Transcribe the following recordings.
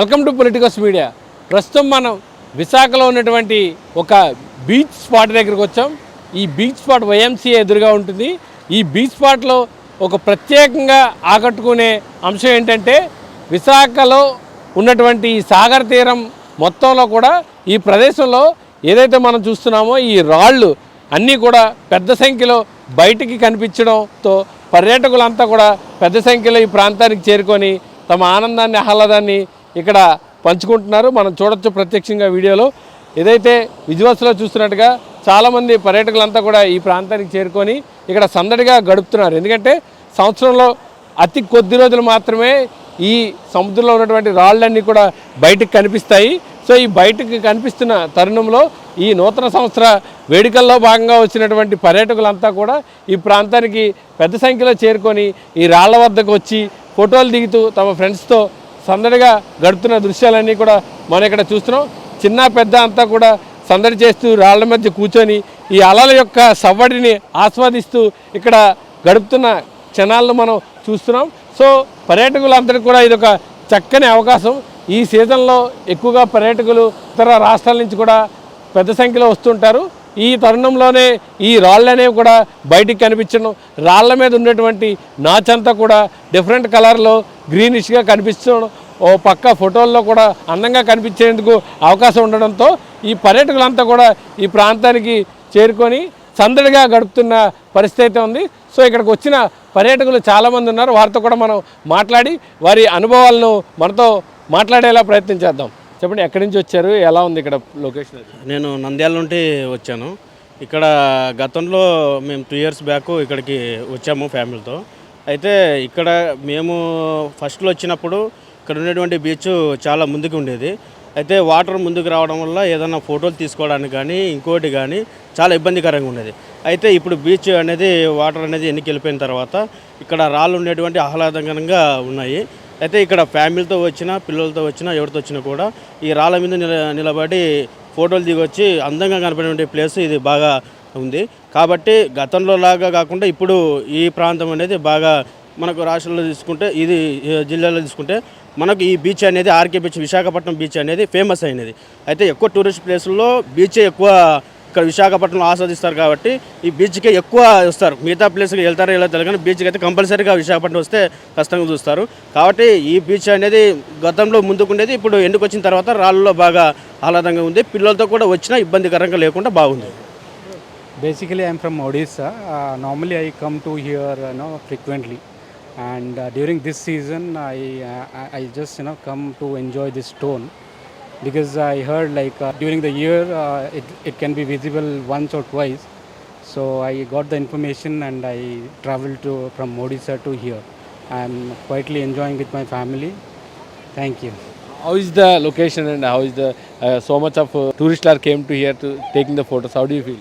Welcome to politicals media. ప్రస్తుతం మనం విశాఖలో ఉన్నటువంటి ఒక బీచ్ స్పాట్ దగ్గరికి వచ్చాం. ఈ బీచ్ స్పాట్ వైఎంసీఏ ఎదురుగా ఉంటుంది. ఈ బీచ్ స్పాట్లో ఒక ప్రత్యేకంగా ఆకట్టుకునే అంశం ఏంటంటే విశాఖలో ఉన్నటువంటి ఈ సాగర్ తీరం మొత్తంలో కూడా ఈ ప్రదేశంలో ఏదైతే మనం చూస్తున్నామో ఈ రాళ్ళు అన్నీ కూడా పెద్ద సంఖ్యలో బయటికి కనిపించడంతో పర్యాటకులంతా కూడా పెద్ద సంఖ్యలో ఈ ప్రాంతానికి చేరుకొని తమ ఆనందాన్ని ఆహ్లాదాన్ని ఇక్కడ పంచుకుంటున్నారు. మనం చూడొచ్చు ప్రత్యక్షంగా వీడియోలో. ఏదైతే విజువల్స్లో చూస్తున్నట్టుగా చాలామంది పర్యాటకులంతా కూడా ఈ ప్రాంతానికి చేరుకొని ఇక్కడ సందడిగా గడుపుతున్నారు. ఎందుకంటే సంవత్సరంలో అతి కొద్ది రోజులు మాత్రమే ఈ సముద్రంలో ఉన్నటువంటి రాళ్ళన్నీ కూడా బయటకు కనిపిస్తాయి. సో ఈ బయటకు కనిపిస్తున్న తరుణంలో ఈ నూతన సంవత్సర వేడుకల్లో భాగంగా వచ్చినటువంటి పర్యాటకులంతా కూడా ఈ ప్రాంతానికి పెద్ద సంఖ్యలో చేరుకొని ఈ రాళ్ళ వద్దకు వచ్చి ఫోటోలు దిగుతూ తమ ఫ్రెండ్స్తో సందడిగా గడుపుతున్న దృశ్యాలన్నీ కూడా మనం ఇక్కడ చూస్తున్నాం. చిన్న పెద్ద అంతా కూడా సందడి చేస్తూ రాళ్ళ మధ్య కూర్చొని ఈ అలల యొక్క సవ్వడిని ఆస్వాదిస్తూ ఇక్కడ గడుపుతున్న క్షణాలను మనం చూస్తున్నాం. సో పర్యాటకులందరికీ కూడా ఇది ఒక చక్కని అవకాశం. ఈ సీజన్లో ఎక్కువగా పర్యాటకులు ఇతర రాష్ట్రాల నుంచి కూడా పెద్ద సంఖ్యలో వస్తుంటారు. ఈ తరుణంలోనే ఈ రాళ్ళు అనేవి కూడా బయటికి కనిపించడం రాళ్ళ మీద ఉన్నటువంటి నాచంతా కూడా డిఫరెంట్ కలర్లో గ్రీనిష్గా కనిపిస్తడం ఓ పక్క ఫోటోల్లో కూడా అందంగా కనిపించేందుకు అవకాశం ఉండడంతో ఈ పర్యాటకులంతా కూడా ఈ ప్రాంతానికి చేరుకొని సందడిగా గడుపుతున్న పరిస్థితి అయితే ఉంది. సో ఇక్కడికి వచ్చిన పర్యాటకులు చాలామంది ఉన్నారు. వారితో కూడా మనం మాట్లాడి వారి అనుభవాలను మనతో మాట్లాడేలా ప్రయత్నం చేద్దాం. చెప్పండి ఎక్కడి నుంచి వచ్చారు? ఎలా ఉంది ఇక్కడ లొకేషన్ నేను నంద్యాల నుండి వచ్చాను. ఇక్కడ గతంలో మేము టూ ఇయర్స్ బ్యాక్ ఇక్కడికి వచ్చాము ఫ్యామిలీతో. అయితే ఇక్కడ మేము ఫస్ట్లో వచ్చినప్పుడు ఇక్కడ ఉన్నటువంటి బీచ్ చాలా ముందుకు ఉండేది. అయితే వాటర్ ముందుకు రావడం వల్ల ఏదైనా ఫోటోలు తీసుకోవడానికి కానీ ఇంకోటి కానీ చాలా ఇబ్బందికరంగా ఉండేది. అయితే ఇప్పుడు బీచ్ అనేది వాటర్ అనేది ఎన్నికెళ్ళిపోయిన తర్వాత ఇక్కడ రాళ్ళు ఉండేటువంటి ఆహ్లాదకరంగా ఉన్నాయి. అయితే ఇక్కడ ఫ్యామిలీతో వచ్చినా పిల్లలతో వచ్చినా ఎవరితో వచ్చినా కూడా ఈ రాళ్ళ మీద నిల నిలబడి ఫోటోలు దిగొచ్చి అందంగా కనపడే ప్లేస్ ఇది బాగా ఉంది. కాబట్టి గతంలో లాగా కాకుండా ఇప్పుడు ఈ ప్రాంతం అనేది బాగా మనకు రాష్ట్రంలో తీసుకుంటే ఇది జిల్లాలో తీసుకుంటే మనకు ఈ బీచ్ అనేది ఆర్కే బీచ్ విశాఖపట్నం బీచ్ అనేది ఫేమస్ అయినది. అయితే ఎక్కువ టూరిస్ట్ ప్లేసుల్లో బీచే ఎక్కువ ఇక్కడ విశాఖపట్నంలో ఆస్వాదిస్తారు కాబట్టి ఈ బీచ్కి ఎక్కువ వస్తారు. మిగతా ప్లేస్కి వెళ్తారో వెళ్ళో తెలియదు కానీ బీచ్కి అయితే కంపల్సరీగా విశాఖపట్నం వస్తే కష్టంగా చూస్తారు. కాబట్టి ఈ బీచ్ అనేది గతంలో ముందుకుండేది ఇప్పుడు ఎందుకు వచ్చిన తర్వాత రాళ్ళలో బాగా ఆహ్లాదంగా ఉంది. పిల్లలతో కూడా వచ్చినా ఇబ్బందికరంగా లేకుండా బాగుంది. Basically, I'm from Odisha. Uh, normally, I come to here, you know, frequently, and uh, during this season, I, uh, to I just you know come to enjoy this stone. because I heard like uh, during the year uh, it, it can be visible once or twice. So I got the information and I traveled to from Odisha to here. I'm quietly enjoying with my family. Thank you. How is the location and how is the uh, so much of uh, tourists are came to here to taking the photos? How do you feel?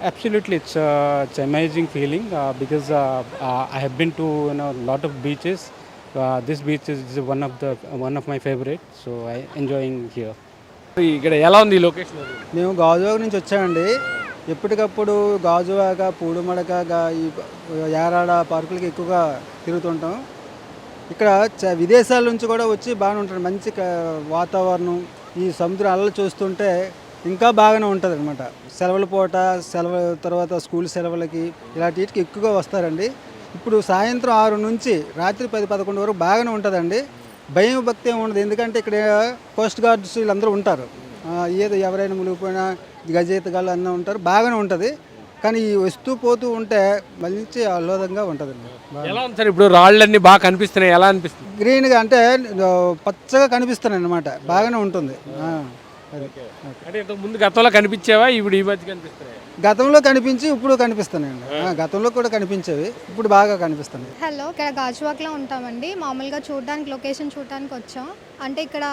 Absolutely, it's, uh, it's amazing feeling uh, because uh, uh, I have been to you know lot of beaches This beach is one of the one of my favorite, so I enjoying here. ఇక్కడ ఎలా ఉంది ఈ location మేము గాజువాక నుంచి వచ్చామండి. ఎప్పటికప్పుడు గాజువాక పూడుమడక ఈ యారాడ పార్కులకి ఎక్కువగా తిరుగుతుంటాం. ఇక్కడ చ- విదేశాల నుంచి కూడా వచ్చి బాగానే ఉంటుంది మంచి వాతావరణం ఈ సముద్రం అలలు చూస్తుంటే ఇంకా బాగానే ఉంటుంది అనమాట సెలవుల పూట సెలవు తర్వాత స్కూల్ సెలవులకి ఇలాంటి వీటికి ఎక్కువగా వస్తారండి. ఇప్పుడు సాయంత్రం ఆరు నుంచి రాత్రి పది పదకొండు వరకు బాగానే ఉంటుందండి. భయం భక్తి ఏమి ఉండదు. ఎందుకంటే ఇక్కడ కోస్ట్ గార్డ్స్ వీళ్ళందరూ ఉంటారు. ఏదో ఎవరైనా మునిగిపోయినా గజేతగాళ్ళు అన్నీ ఉంటారు. బాగానే ఉంటుంది. కానీ ఈ వస్తూ పోతూ ఉంటే మంచి ఆహ్లాదంగా ఉంటుందండి. ఎలా ఉంది సార్? ఇప్పుడు రాళ్ళన్నీ బాగా కనిపిస్తున్నాయి. ఎలా అనిపిస్తుంది? గ్రీన్గా అంటే పచ్చగా కనిపిస్తున్నాయి అన్నమాట. బాగానే ఉంటుంది. అది. అంటే ఇంతకు ముందు గతంలో కనిపించేవా? ఇప్పుడు ఈ మధ్య కనిపిస్తున్నాయి. గతంలో కనిపించి ఇప్పుడు కనిపిస్తున్నాయండి. ఆ, గతంలో కూడా కనిపించేవి ఇప్పుడు బాగా కనిపిస్తున్నాయి. హలో ఇక్కడ గాజువాక్లో ఉంటామండి. మామూలుగా చూడడానికి లొకేషన్ చూడడానికి వచ్చాం. అంటే ఇక్కడ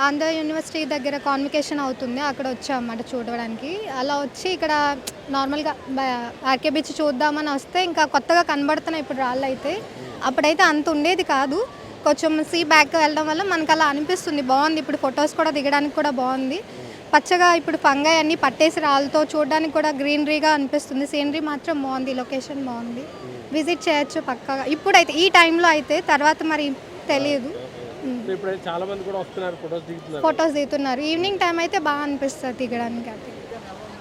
ఆంధ్ర యూనివర్సిటీ దగ్గర కాన్వికేషన్ అవుతుంది అక్కడ వచ్చాం అన్నమాట చూడడానికి. అలా వచ్చి ఇక్కడ నార్మల్గా ఆర్కే బీచ్ చూద్దామని వస్తే ఇంకా కొత్తగా కనబడుతున్నాయి ఇప్పుడు రాళ్ళు అయితే అప్పుడైతే అంత ఉండేది కాదు. కొంచెం సీ బ్యాక్ వెళ్ళడం వల్ల మనకు అలా అనిపిస్తుంది. బాగుంది. ఇప్పుడు ఫొటోస్ కూడా దిగడానికి కూడా బాగుంది. పచ్చగా ఇప్పుడు ఫంగై అన్ని పట్టేసి రాళ్ళతో చూడడానికి కూడా గ్రీనరీగా అనిపిస్తుంది. సీనరీ మాత్రం బాగుంది. లొకేషన్ బాగుంది. విజిట్ చేయొచ్చు పక్కగా. ఇప్పుడైతే ఈ టైంలో అయితే తర్వాత మరి తెలియదు. ఇప్పుడు చాలా మంది కూడా వస్తున్నారు ఫొటోస్ దిగుతున్నారు. ఫొటోస్ దిగుతున్నారు. ఈవినింగ్ టైం అయితే బాగా అనిపిస్తుంది దిగడానికి అది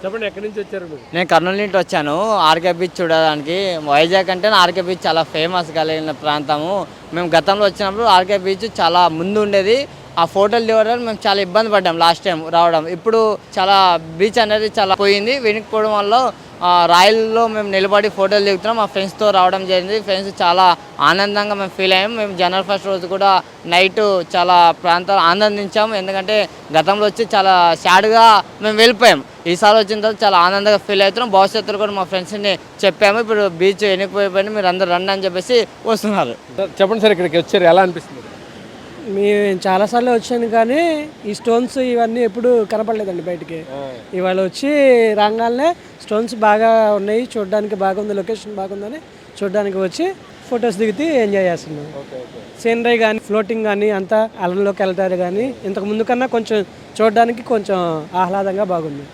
చెప్పండి ఎక్కడి నుంచి వచ్చారు మీరు? నేను కర్నూలు నుండి వచ్చాను. ఆర్కే బీచ్ చూడడానికి. వైజాగ్ అంటే ఆర్కే బీచ్ చాలా ఫేమస్ కలిగిన ప్రాంతము. మేము గతంలో వచ్చినప్పుడు ఆర్కే బీచ్ చాలా ముందు ఉండేది. ఆ ఫోటోలు దిగడానికి మేము చాలా ఇబ్బంది పడ్డాం లాస్ట్ టైం రావడం. ఇప్పుడు చాలా బీచ్ అనేది చాలా పోయింది. వెనుకపోవడం వల్ల రాయల్లో మేము నిలబడి ఫోటోలు దిగుతున్నాం. మా ఫ్రెండ్స్తో రావడం జరిగింది. ఫ్రెండ్స్ చాలా ఆనందంగా మేము ఫీల్ అయ్యాము మేము జనరల్ ఫస్ట్ రోజు కూడా నైట్ చాలా ప్రాంతాలు ఆనందించాము. ఎందుకంటే గతంలో వచ్చి చాలా సాడ్గా మేము వెళ్ళిపోయాం. ఈసారి వచ్చిన తర్వాత చాలా ఆనందంగా ఫీల్ అవుతున్నాం. భవిష్యత్తులో కూడా మా ఫ్రెండ్స్ని చెప్పాము. ఇప్పుడు బీచ్ వెనక్కిపోయిపోయింది మీరు అందరు రండి అని చెప్పేసి వస్తున్నారు. చెప్పండి సార్ ఇక్కడికి వచ్చారు. ఎలా అనిపిస్తుంది? మేము చాలాసార్లు వచ్చాను కానీ ఈ స్టోన్స్ ఇవన్నీ ఎప్పుడు కనపడలేదండి బయటికి. ఇవాళ వచ్చి రాగానే స్టోన్స్ బాగా ఉన్నాయి చూడడానికి బాగుంది లొకేషన్ బాగుందని చూడడానికి వచ్చి ఫొటోస్ దిగితే ఎంజాయ్ చేస్తున్నాం. సీనరీ కానీ ఫ్లోటింగ్ కానీ అంతా అలంలోకి వెళ్తారు కానీ ఇంతకు ముందు కన్నా కొంచెం చూడడానికి కొంచెం ఆహ్లాదంగా బాగుంది.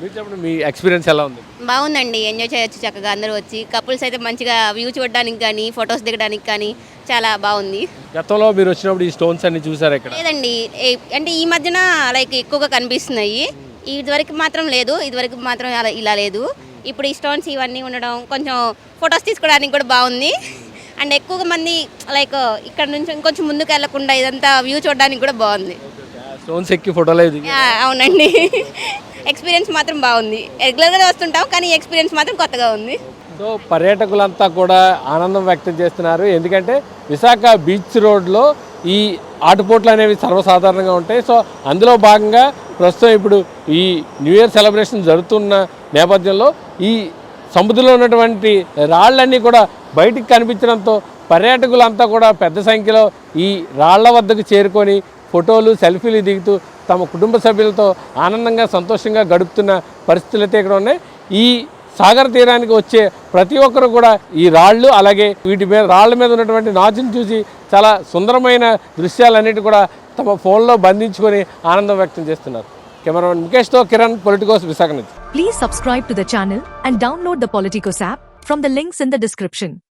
మీరు చెప్పండి మీ ఎక్స్పీరియన్స్ ఎలా ఉంది? బాగుందండి. ఎంజాయ్ చేయొచ్చు చక్కగా అందరూ వచ్చి. కపుల్స్ అయితే మంచిగా వ్యూ చూడడానికి కానీ ఫొటోస్ దిగడానికి కానీ చాలా బాగుంది. గతంలో మీరు వచ్చినప్పుడు ఈ స్టోన్స్ అన్ని చూసారు ఇక్కడ? లేదండి. ఏ- అంటే ఈ మధ్యన లైక్ ఎక్కువగా కనిపిస్తున్నాయి. ఇదివరకు మాత్రం లేదు. ఇదివరకు మాత్రం అలా ఇలా లేదు. ఇప్పుడు ఈ స్టోన్స్ ఇవన్నీ ఉండడం కొంచెం ఫొటోస్ తీసుకోవడానికి కూడా బాగుంది. అండ్ ఎక్కువగా మంది లైక్ ఇక్కడ నుంచి ఇంకొంచెం ముందుకు వెళ్ళకుండా ఇదంతా వ్యూ చూడడానికి కూడా బాగుంది. స్టోన్స్ ఎక్కి ఫోటోలు యా, అవునండి. ఎక్స్పీరియన్స్ మాత్రం బాగుంది. రెగ్యులర్గా వస్తుంటాం కానీ ఎక్స్పీరియన్స్ మాత్రం కొత్తగా ఉంది. సో పర్యాటకులంతా కూడా ఆనందం వ్యక్తం చేస్తున్నారు. ఎందుకంటే విశాఖ బీచ్ రోడ్లో ఈ ఆటుపోట్లు అనేవి సర్వసాధారణంగా ఉంటాయి. సో అందులో భాగంగా ప్రస్తుతం ఇప్పుడు ఈ న్యూ ఇయర్ సెలబ్రేషన్ జరుగుతున్న నేపథ్యంలో ఈ సముద్రంలో ఉన్నటువంటి రాళ్ళన్నీ కూడా బయటికి కనిపించడంతో పర్యాటకులంతా కూడా పెద్ద సంఖ్యలో ఈ రాళ్ళ వద్దకు చేరుకొని ఫోటోలు సెల్ఫీలు దిగుతూ తమ కుటుంబ సభ్యులతో ఆనందంగా సంతోషంగా గడుపుతున్న పరిస్థితులు అయితే ఇక్కడ ఉన్నాయి. ఈ సాగర తీరానికి వచ్చే ప్రతి ఒక్కరు కూడా ఈ రాళ్ళు అలాగే వీటి మీద రాళ్ళ మీద ఉన్నటువంటి నాచుని చూసి చాలా సుందరమైన దృశ్యాలన్నిటి కూడా తమ ఫోన్లో బంధించుకొని ఆనందం వ్యక్తం చేస్తున్నారు. కెమెరామెన్ ముఖేష్తో కిరణ్ పొలిటికోస్ విశాఖ నుంచి. Please subscribe to the channel and download the Politicos app from the links in the description